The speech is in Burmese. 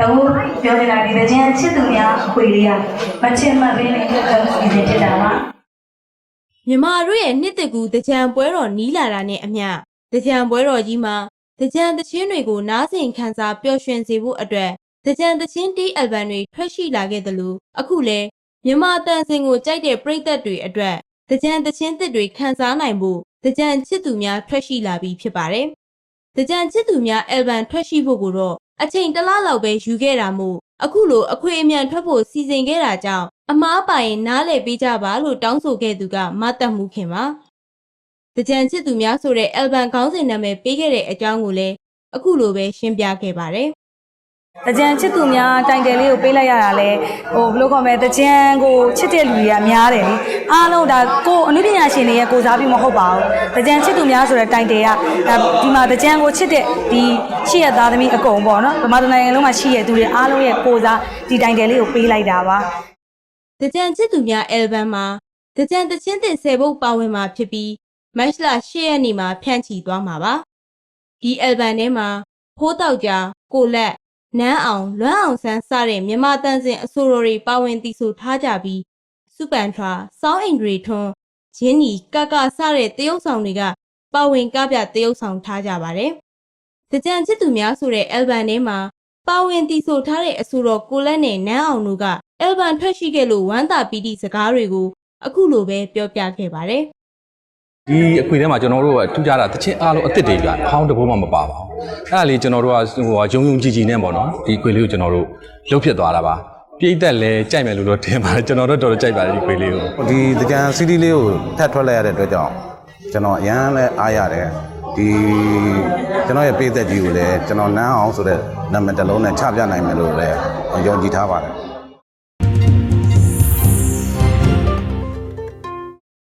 အခုပြောနေတာဒီတဲ့ချင်းချစ်သူများအခွေလေးကမချစ်မှတ်ဘဲနဲ့အတော့စီစဉ်ဖြစ်တာပါမြမတို့ရဲ့နှစ်တကူတကြံပွဲတော်နီးလာတာနဲ့အမျှတကြံပွဲတော်ကြီးမှာ တကြံသချင်းတွေကိုနားဆင်ခန်းစားပျော်ရွှင်စေဖို့အတွက်တကြံသချင်းတီးအယ်ဘမ်တွေထွက်ရှိလာခဲ့တယ်လို့အခုလဲမြမတန်စင်ကိုကြိုက်တဲ့ပရိသတ်တွေအတွက်တကြံသချင်းသစ်တွေခန်းစားနိုင်ဖို့တကြံချစ်သူများထွက်ရှိလာပြီးဖြစ်ပါတယ်။တကြံချစ်သူများအယ်ဘမ်ထွက်ရှိဖို့ကိုတော့အချိန်တစ်လလောက်ပဲယူခဲ့တာမို့အခုလိုအခွေအမြန်ထွက်ဖို့စီစဉ်ခဲ့တာကြောင့်အမားပိုင်နားလည်ပေးကြပါလို့တောင်းဆိုခဲ့သူကမတ်တက်မှုခင်ပါ။ တကြံချစ်သူများဆိုတဲ့ album ခေါင်းစဉ်နာမည်ပေးခဲ့တဲ့အကြောင်းကိုလည်းအခုလိုပဲရှင်းပြခဲ့ပါတယ်။တကြံချစ်သူများတိုင်တယ်လေးကိုပေးလိုက်ရတာလဲဟိုဘယ်လိုခေါ်မလဲတကြံကိုချစ်တဲ့လူတွေကများတယ်လေအားလုံးဒါကိုအနုပညာရှင်တွေရဲ့ကိုစားပြီးမဟုတ်ပါဘူးတကြံချစ်သူများဆိုတဲ့တိုင်တယ်ကဒါဒီမှာတကြံကိုချစ်တဲ့ဒီရှိရသားသမီးအကုန်ပေါ့နော်ဗမာတိုင်းနိုင်ငံလုံးမှာရှိရသူတွေအားလုံးရဲ့ကိုစားဒီတိုင်တယ်လေးကိုပေးလိုက်တာပါတကြံချစ်သူများ album မှာတကြံတချင်းတင်10ပုတ်ပါဝင်မှာဖြစ်ပြီး မတ်လ10ရက်နေ့မှာဖြန့်ချီသွားမှာပါဒီ album ထဲမှာဖိုးတောက်ကြားကိုလက်နန်းအောင်လွမ်းအောင်ဆန်းစတဲ့မြန်မာတန်စင်အဆိုတော်တွေပါဝင်တည်ဆိုထားကြပြီးစုပန်ထွာစောင်းအိမ်တွေထွန်းဂျင်းနီကကစတဲ့တရုတ်ဆောင်တွေကပါဝင်ကပြတရုတ်ဆောင်ထားကြပါတယ်တကြံချစ်သူများဆိုတဲ့ album ထဲမှာပါဝင်တည်ဆိုထားတဲ့အဆိုတော်ကိုလက်နဲ့နန်းအောင်တို့ကအယ်ဘမ်ထွက်ရှိခဲ့လို့ဝမ်းသာပီတိစကားတွေကိုအခုလိုပဲပြောပြခဲ့ပါတယ် ဒီအခွေထဲမှာကျွန်တော်တို့ကထူးခြားတာတချင်းအားလုံးအစ်စ်တွေပြအဟောင်းတစ်ဘိုးမှမပါပါဘူးအဲ့ဒါလေးကျွန်တော်တို့ကဟိုဟာယုံယုံကြည်ကြည်နဲ့ပေါ့နော်ဒီအခွေလေးကိုကျွန်တော်တို့လှုပ်ဖြစ်သွားတာပါပြိသက်လဲကြိုက်မယ်လို့တော့ထင်ပါတယ်ကျွန်တော်တို့တော်တော်ကြိုက်ပါတယ်ဒီခွေလေးကိုဒီတကြံစီးတီးလေးကိုထပ်ထွက်လိုက်ရတဲ့အတွက်ကြောင့်ကျွန်တော်အရန်လဲအားရတယ်ဒီကျွန်တော်ရဲ့ပေးသက်ကြီးကိုလည်းကျွန်တော်နန်းအောင်ဆိုတဲ့နာမည်တစ်လုံးနဲ့ချပြနိုင်မယ်လို့လည်းယုံကြည်ထားပါတယ်